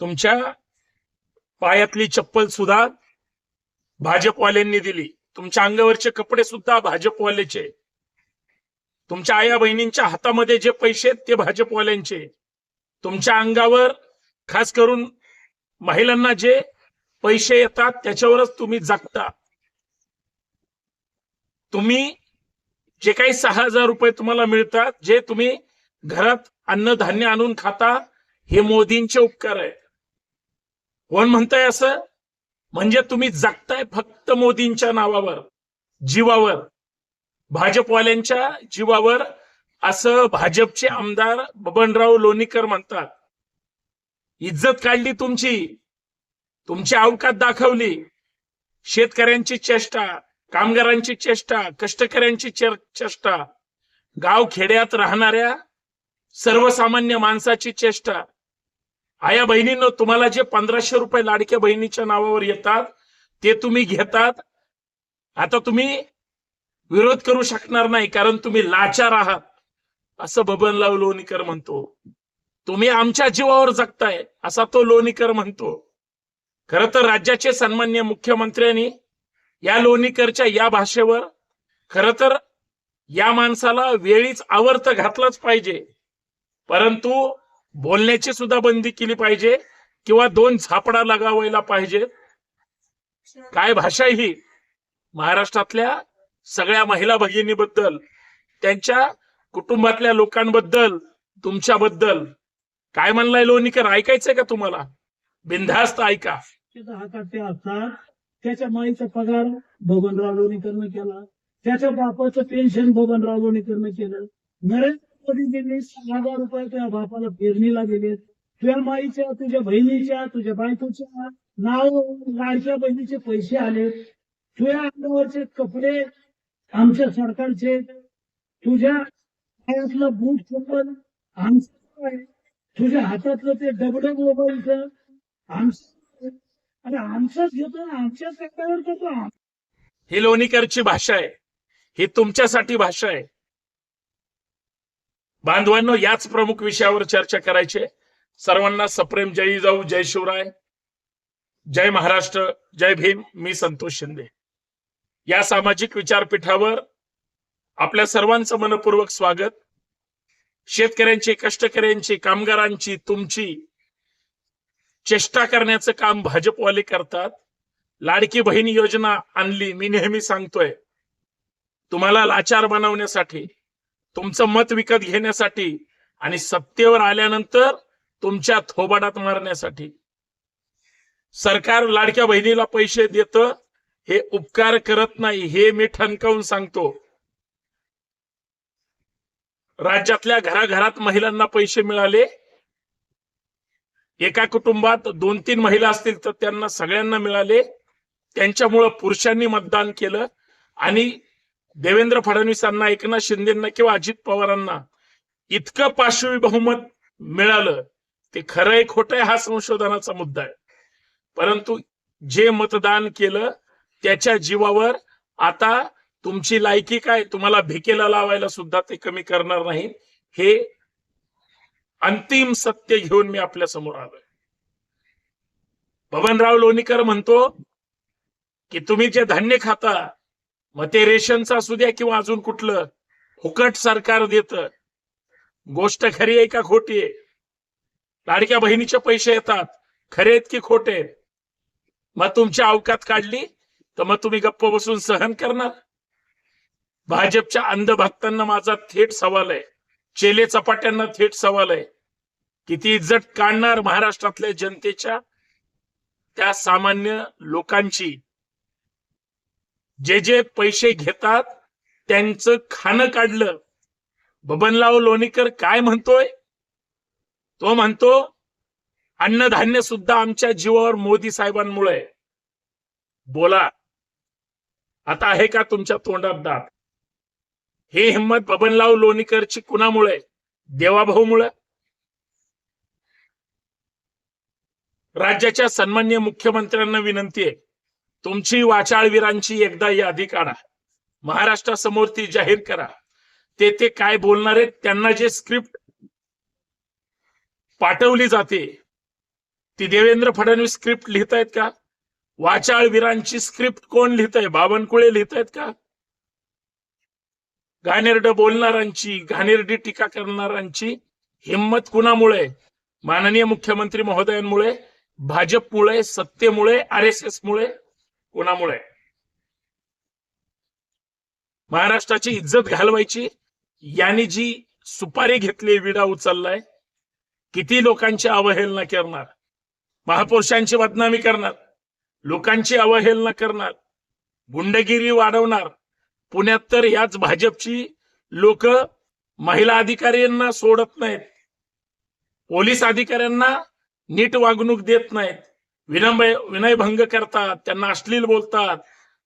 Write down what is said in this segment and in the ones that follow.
तुमच्या पायातली चप्पल सुद्धा भाजपवाल्यांनी दिली. तुमच्या अंगावरचे कपडे सुद्धा भाजपवाल्याचे. तुमच्या आया बहिणींच्या हातामध्ये जे पैसे आहेत ते भाजपवाल्यांचे. तुमच्या अंगावर खास करून महिलांना जे पैसे येतात त्याच्यावरच तुम्ही जगता. तुम्ही जे काही सहा हजार रुपये तुम्हाला मिळतात जे तुम्ही घरात अन्नधान्य आणून खाता हे मोदींचे उपकार आहेत. कोण म्हणताय असं? म्हणजे तुम्ही जगताय फक्त मोदींच्या नावावर जीवावर. भाजपवाल्यांच्या जीवावर असं भाजपचे आमदार बबनराव लोणीकर म्हणतात. इज्जत काढली तुमची तुमची अवकात दाखवली. शेतकऱ्यांची चेष्टा कामगारांची चेष्टा कष्टकऱ्यांची चेष्टा. गाव खेड्यात राहणाऱ्या सर्वसामान्य माणसाची चेष्टा. आया बहिणीनं तुम्हाला जे पंधराशे रुपये लाडक्या बहिणीच्या नावावर येतात ते तुम्ही घेतात. आता तुम्ही विरोध करू शकणार नाही कारण तुम्ही लाचार आहात. असं बबनराव लोणीकर म्हणतो. तुम्ही आमच्या जीवावर जगताय असा तो लोणीकर म्हणतो. खर तर राज्याचे सन्मान्य मुख्यमंत्र्यांनी या लोणीकरच्या या भाषेवर खर तर या माणसाला वेळीच आवर्त घातलंच पाहिजे. परंतु बोलण्याची सुद्धा बंदी केली पाहिजे किंवा दोन झापडा लगावायला पाहिजे. काय भाषा ही महाराष्ट्रातल्या सगळ्या महिला भगिनीबद्दल त्यांच्या कुटुंबातल्या लोकांबद्दल तुमच्याबद्दल काय म्हणलाय लोणीकर? ऐकायचंय का तुम्हाला? बिनधास्त ऐका. त्याच्या असतात त्याच्या माईचा पगार बबनराव लोणीकरनं केला. त्याच्या बापाचं पेन्शन बबनराव लोणीकरनं केलं. नरेंद्र मोदीजींनी सहा हजार रुपये तुझ्या बापाला पेरणीला गेले. तुझ्या माईच्या तुझ्या बहिणीच्या तुझ्या बायकोच्या नाव लाडक्या बहिणीचे पैसे आले. तुझ्या अंगावरचे कपडे आमच्या सरकारचे. तुझ्या पायातलं बूट चप्पल आमचं तुझ्या हातातलं ते डबडग मोबाईलचं आमचं अरे आमचंच घेतो आमच्या आमच्याच कट्ट्यावर करतो. हे लोणीकरची भाषा आहे. ही तुमच्यासाठी भाषा आहे. बांधवांनो याच प्रमुख विषयावर चर्चा करायची सर्वांना सप्रेम जय जाऊ जय शिवराय. जय महाराष्ट्र जय भीम मी संतोष शिंदे. या सामाजिक विचारपीठावर आपल्या सर्वांचं मनपूर्वक स्वागत. शेतकऱ्यांची कष्टकऱ्यांची कामगारांची तुमची चेष्टा करण्याचं काम भाजपवाले करतात. लाडकी बहीण योजना आणली मी नेहमी सांगतोय. तुम्हाला लाचार बनवण्यासाठी तुमचं मत विकत घेण्यासाठी आणि सत्तेवर आल्यानंतर तुमच्या थोबाडात मारण्यासाठी. सरकार लाडक्या बहिणीला पैसे देत हे उपकार करत नाही हे मी ठणकावून सांगतो. राज्यातल्या घराघरात महिलांना पैसे मिळाले. एका कुटुंबात दोन तीन महिला असतील तर त्यांना सगळ्यांना मिळाले. त्यांच्यामुळं पुरुषांनी मतदान केलं आणि देवेंद्र फडणवीसांना एकनाथ शिंदेना किंवा अजित पवारांना इतकं पाशवी बहुमत मिळालं ते खरं आहे खोटं आहे हा संशोधनाचा मुद्दा आहे. परंतु जे मतदान केलं त्याच्या जीवावर आता तुमची लायकी काय तुम्हाला भिकेला लावायला सुद्धा ते कमी करणार नाही हे अंतिम सत्य घेऊन मी आपल्यासमोर आलोय. बबनराव लोणीकर म्हणतो की तुम्ही जे धान्य खाता मग ते रेशनचं असू द्या किंवा अजून कुठलं फुकट सरकार देत. गोष्ट खरी आहे का खोटी आहे? लाडक्या बहिणीचे पैसे येतात. खरे आहेत की खोटे मग तुमची अवकात काढली तर मग तुम्ही गप्प बसून सहन करणार? भाजपच्या अंधभक्तांना माझा थेट सवाल आहे. चेले चपाट्यांना थेट सवाल आहे. किती इज्जत काढणार महाराष्ट्रातल्या जनतेच्या? त्या सामान्य लोकांची. जे जे पैसे घेतात त्यांचं खाणं काढलं. बबनराव लोणीकर काय म्हणतोय? तो म्हणतो अन्नधान्य सुद्धा आमच्या जीवावर मोदी साहेबांमुळे बोला. आता आहे का तुमच्या तोंडात दात? हे हिंमत बबनराव लोणीकरची कुणामुळे देवाभाऊमुळे? राज्याच्या सन्मान्य मुख्यमंत्र्यांना विनंती आहे. तुमची वाचाळवीरांची एकदा यादी काढा. महाराष्ट्रासमोर ती जाहीर करा. ते ते काय बोलणार आहेत त्यांना जे स्क्रिप्ट पाठवली जाते ती देवेंद्र फडणवीस स्क्रिप्ट लिहितायत का? वाचाळवीरांची स्क्रिप्ट कोण लिहितंय? बावनकुळे लिहितायत का? घाणेरड बोलणाऱ्यांची घाणेरडी टीका करणाऱ्यांची हिंमत कुणामुळे? माननीय मुख्यमंत्री महोदयांमुळे भाजपमुळे सत्तेमुळे आर एस एस मुळे कुणामुळे? महाराष्ट्राची इज्जत घालवायची यांनी जी सुपारी घेतली विडा उचललाय किती लोकांची अवहेलना करणार? महापुरुषांची बदनामी करणार लोकांची अवहेलना करणार गुंडगिरी वाढवणार. पुण्यात तर याच भाजपची लोक महिला अधिकाऱ्यांना सोडत नाहीत पोलीस अधिकाऱ्यांना नीट वागणूक देत नाहीत. विनंब विनयभंग करतात त्यांना अश्लील बोलतात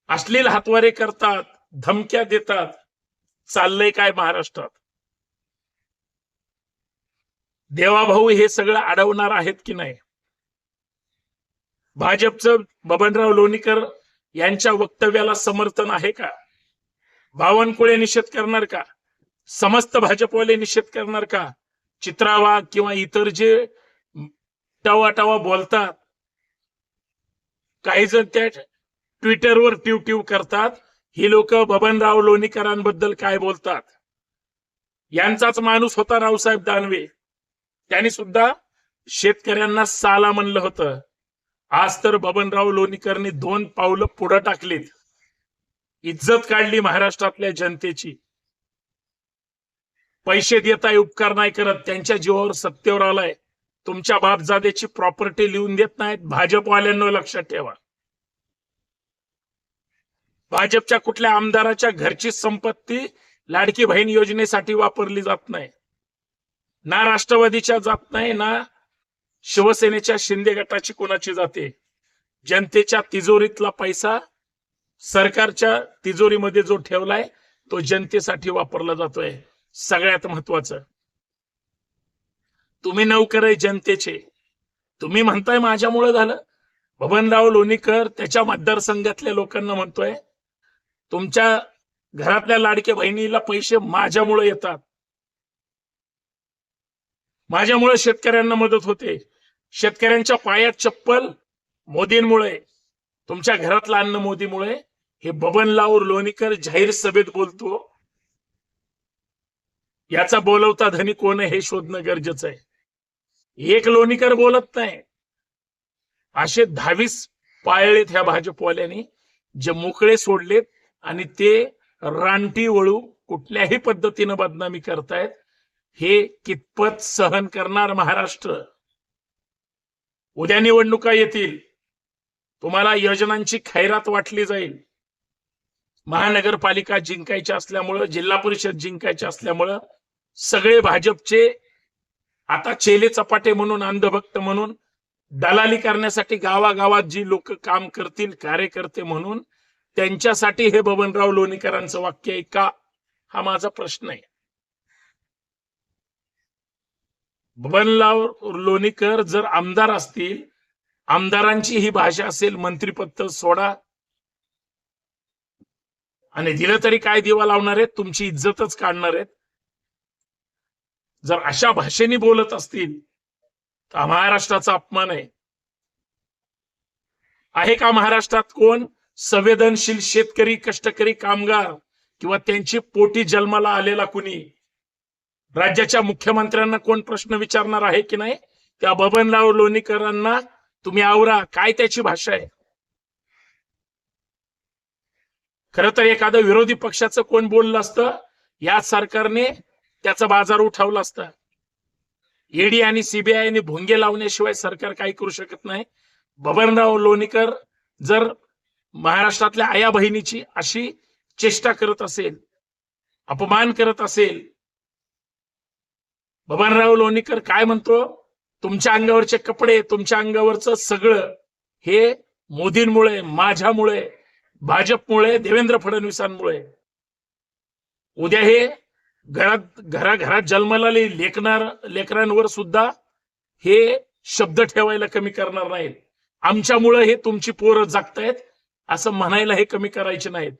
अश्लील हातवारे करतात धमक्या देतात. चाललंय काय महाराष्ट्रात? देवाभाऊ हे सगळं अडवणार आहेत की नाही? भाजपचं बबनराव लोणीकर यांच्या वक्तव्याला समर्थन आहे का? बावनकुळे निषेध करणार का? समस्त भाजपवाले निषेध करणार का? चित्रावा किंवा इतर जे टवा टवा बोलतात काही जण त्या ट्विटरवर ट्यू ट्यू करतात. ही लोक बबनराव लोणीकरांबद्दल काय बोलतात? यांचाच माणूस होता रावसाहेब दानवे. त्यांनी सुद्धा शेतकऱ्यांना साला म्हणलं होतं. आज तर बबनराव लोणीकरनी दोन पावलं पुढं टाकलीत. इज्जत काढली महाराष्ट्रातल्या जनतेची. पैसे देताय उपकार नाही करत. त्यांच्या जीवावर सत्तेवर आलाय. तुमच्या बापजादेची प्रॉपर्टी लिहून देत नाहीत. भाजपवाल्यांना लक्षात ठेवा. भाजपच्या कुठल्या आमदाराच्या घरची संपत्ती लाडकी बहीण योजनेसाठी वापरली जात नाही. ना राष्ट्रवादीच्या जात नाही ना शिवसेनेच्या शिंदे गटाची कोणाची जाते. जनतेच्या तिजोरीतला पैसा सरकारच्या तिजोरीमध्ये जो ठेवलाय तो जनतेसाठी वापरला जातोय. सगळ्यात महत्वाचं. तुम्ही नौकर आहे जनतेचे. तुम्ही म्हणताय माझ्यामुळे झालं. बबनराव लोणीकर त्याच्या मतदारसंघातल्या लोकांना म्हणतोय तुमच्या घरातल्या लाडक्या बहिणीला पैसे माझ्यामुळे येतात. माझ्यामुळे शेतकऱ्यांना मदत होते. शेतकऱ्यांच्या पायात चप्पल मोदींमुळे तुमच्या घरातलं अन्न मोदीमुळे हे बबनराव लोणीकर जाहीर सभेत बोलतो. याचा बोलवता धनी कोण हे शोधणं गरजेचं आहे. एक लोणीकर बोलत नाही. असे दहावीस पाळलेत ह्या भाजपवाल्यांनी. जे मोकळे सोडलेत आणि ते रानटी वळू कुठल्याही पद्धतीनं बदनामी करतायत हे कितपत सहन करणार महाराष्ट्र? उद्या निवडणुका येतील. तुम्हाला योजनांची खैरात वाटली जाईल. महानगरपालिका जिंकायच्या असल्यामुळं जिल्हा परिषद जिंकायच्या असल्यामुळं सगळे भाजपचे आता चेले चपाटे म्हणून अंधभक्त म्हणून दलाली करण्यासाठी गावागावात जी लोक काम करतील कार्यकर्ते म्हणून त्यांच्यासाठी हे बबनराव लोणीकरांचं वाक्य आहे का? हा माझा प्रश्न आहे. बबनराव लोणीकर जर आमदार असतील आमदारांची ही भाषा असेल मंत्रीपत्र सोडा. आणि दिलं तरी काय दिवा लावणार आहेत? तुमची इज्जतच काढणार आहेत. जर अशा भाषेने बोलत असतील तर महाराष्ट्राचा अपमान आहे. आहे का महाराष्ट्रात कोण? संवेदनशील शेतकरी कष्टकरी कामगार किंवा त्यांची पोटी जन्माला आलेला कुणी? राज्याच्या मुख्यमंत्र्यांना कोण प्रश्न विचारणार आहे की नाही? त्या बबनराव लोणीकरांना तुम्ही आवरा काय त्याची भाषा आहे? खर तर एखादं विरोधी पक्षाचं कोण बोललं असतं? या सरकारने त्याचा बाजार उठवला असता. ईडी आणि सीबीआयने भोंगे लावण्याशिवाय सरकार काही करू शकत नाही. बबनराव लोणीकर जर महाराष्ट्रातल्या आया बहिणीची अशी चेष्टा करत असेल अपमान करत असेल बबनराव लोणीकर काय म्हणतो? तुमच्या अंगावरचे कपडे तुमच्या अंगावरचं सगळं हे मोदींमुळे माझ्यामुळे भाजपमुळे देवेंद्र फडणवीसांमुळे. उद्या हे घरात घराघरात जन्माला लेखणार लेकरांवर सुद्धा हे शब्द ठेवायला कमी करणार नाहीत. आमच्यामुळे हे तुमची पोरं जागतायत असं म्हणायला हे कमी करायचे नाहीत.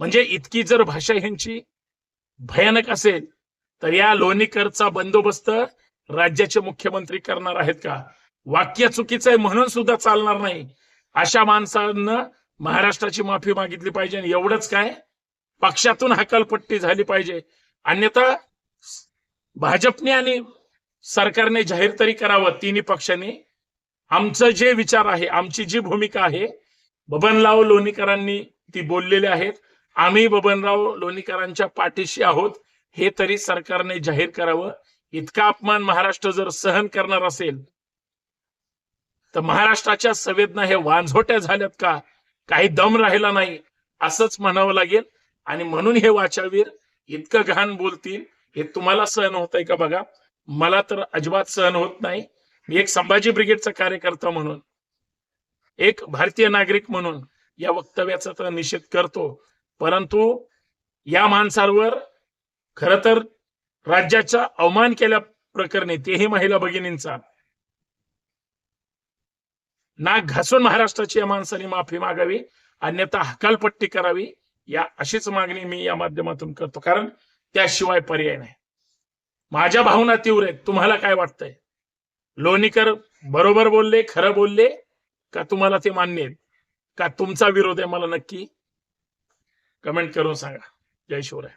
म्हणजे इतकी जर भाषा ह्यांची भयानक असेल तर या लोणीकरचा बंदोबस्त राज्याचे मुख्यमंत्री करणार आहेत का? वाक्य चुकीचं आहे म्हणून सुद्धा चालणार नाही. अशा माणसांना महाराष्ट्राची माफी मागितली पाहिजे आणि एवढंच काय? पक्षातून हकालपट्टी झाली पाहिजे. अन्यथा भाजपने आणि सरकारने जाहीर तरी करावं तिन्ही पक्षांनी. आमचं जे विचार आहे आमची जी भूमिका आहे बबनराव लोणीकरांनी ती बोललेली आहेत. आम्ही बबनराव लोणीकरांच्या पाठीशी आहोत हे तरी सरकारने जाहीर करावं. इतका अपमान महाराष्ट्र जर सहन करणार असेल तर महाराष्ट्राच्या संवेदना हे वांझोट्या झाल्यात का? काही दम राहिला नाही. असंच म्हणावं लागेल. आणि म्हणून हे वाचावीर इतकं घाण बोलतील. हे तुम्हाला सहन होत आहे का बघा? मला तर अजिबात सहन होत नाही. मी एक संभाजी ब्रिगेडचा कार्यकर्ता म्हणून एक भारतीय नागरिक म्हणून या वक्तव्याचा तर निषेध करतो. परंतु या माणसांवर खर तर राज्याचा अवमान केल्या प्रकरणी तेही महिला भगिनींचा नाक घासून महाराष्ट्राची या माणसाने माफी मागावी अन्यथा हकालपट्टी करावी या अशीच मागणी मी या माध्यमातून करतो. कारण त्याशिवाय पर्याय नाही. माझ्या भावना तीव्र आहेत. तुम्हाला काय वाटतंय? लोणीकर बरोबर बोलले खरं बोलले का तुम्हाला ते मान्य आहे का तुमचा विरोध आहे? मला नक्की कमेंट करून सांगा. जय शिवराय.